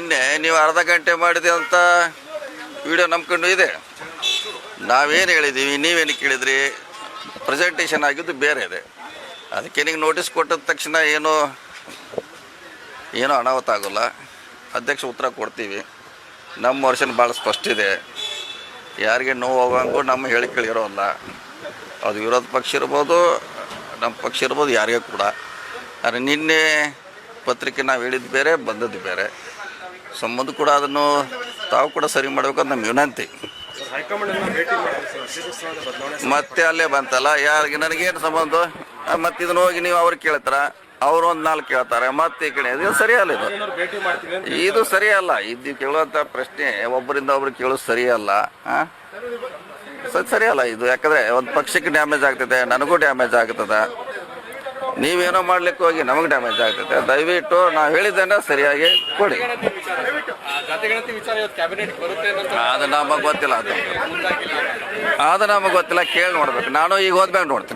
ನಿನ್ನೆ ನೀವು ಅರ್ಧ ಗಂಟೆ ಮಾಡಿದೆ ಅಂತ ವಿಡಿಯೋ ನಂಬ್ಕೊಂಡು ಇದೆ. ನಾವೇನು ಹೇಳಿದ್ದೀವಿ ನೀವೇನು ಕೇಳಿದ್ರಿ? ಪ್ರೆಸೆಂಟೇಷನ್ ಆಗಿದ್ದು ಬೇರೆ ಇದೆ. ಅದಕ್ಕೆ ನಿಮಗೆ ನೋಟಿಸ್ ಕೊಟ್ಟಿದ ತಕ್ಷಣ ಏನು, ಏನೂ ಅನಾಹುತ ಆಗೋಲ್ಲ. ಅಧ್ಯಕ್ಷ ಉತ್ತರ ಕೊಡ್ತೀವಿ. ನಮ್ಮ ವರ್ಷನ ಭಾಳ ಸ್ಪಷ್ಟ ಇದೆ. ಯಾರಿಗೆ ನೋವು ಹೋಗಂಗೂ ನಮ್ಮ ಹೇಳಿ ಕೇಳಿರೋಲ್ಲ ಅದು ವಿರೋಧ ಪಕ್ಷ ಇರ್ಬೋದು, ನಮ್ಮ ಪಕ್ಷ ಇರ್ಬೋದು, ಯಾರಿಗೂ ಕೂಡ. ಆದರೆ ನಿನ್ನೆ ಪತ್ರಿಕೆ ನಾವು ಹೇಳಿದ್ದು ಬೇರೆ, ಬಂದದ್ದು ಬೇರೆ. ಸಂಬಂಧ ಕೂಡ ಅದನ್ನು ತಾವು ಕೂಡ ಸರಿ ಮಾಡಬೇಕು ಅಂತ ನಮ್ಮ ವಿನಂತಿ. ಮತ್ತೆ ಅಲ್ಲೇ ಬಂತಲ್ಲ? ಯಾರಿಗೆ ನನಗೇನು ಸಂಬಂಧ? ಮತ್ತೆ ಇದನ್ನ ಹೋಗಿ ನೀವು ಅವ್ರಿಗೆ ಕೇಳ್ತಾರ? ಅವ್ರು ಒಂದು ನಾಲ್ಕು ಕೇಳ್ತಾರೆ, ಮತ್ತೆ ಈ ಕಡೆ. ಇದು ಸರಿಯಲ್ಲ ಇದು. ಇದು ಸರಿಯಲ್ಲ ಇದು ಕೇಳುವಂಥ ಪ್ರಶ್ನೆ ಒಬ್ಬರಿಂದ ಒಬ್ರು ಕೇಳೋದು ಸರಿಯಲ್ಲ ಸರಿ ಸರಿಯಲ್ಲ ಇದು. ಯಾಕಂದ್ರೆ ಒಂದು ಪಕ್ಷಕ್ಕೆ ಡ್ಯಾಮೇಜ್ ಆಗ್ತದೆ, ನನಗೂ ಡ್ಯಾಮೇಜ್ ಆಗ್ತದೆ. ನೀವೇನೋ ಮಾಡ್ಲಿಕ್ಕೆ ಹೋಗಿ ನಮಗೆ ಡ್ಯಾಮೇಜ್ ಆಗ್ತದೆ. ದಯವಿಟ್ಟು ನಾವು ಹೇಳಿದ್ದನ್ನ ಸರಿಯಾಗಿ ಕೊಡಿ. ಅದು ನಮಗೆ ಗೊತ್ತಿಲ್ಲ ಅದು. ಅದು ನಮಗೆ ಗೊತ್ತಿಲ್ಲ, ಕೇಳಿ ನೋಡ್ಬೇಕು. ನಾನು ಈಗ ಹೋದ್ಮೇಲೆ ನೋಡ್ತೀನಿ.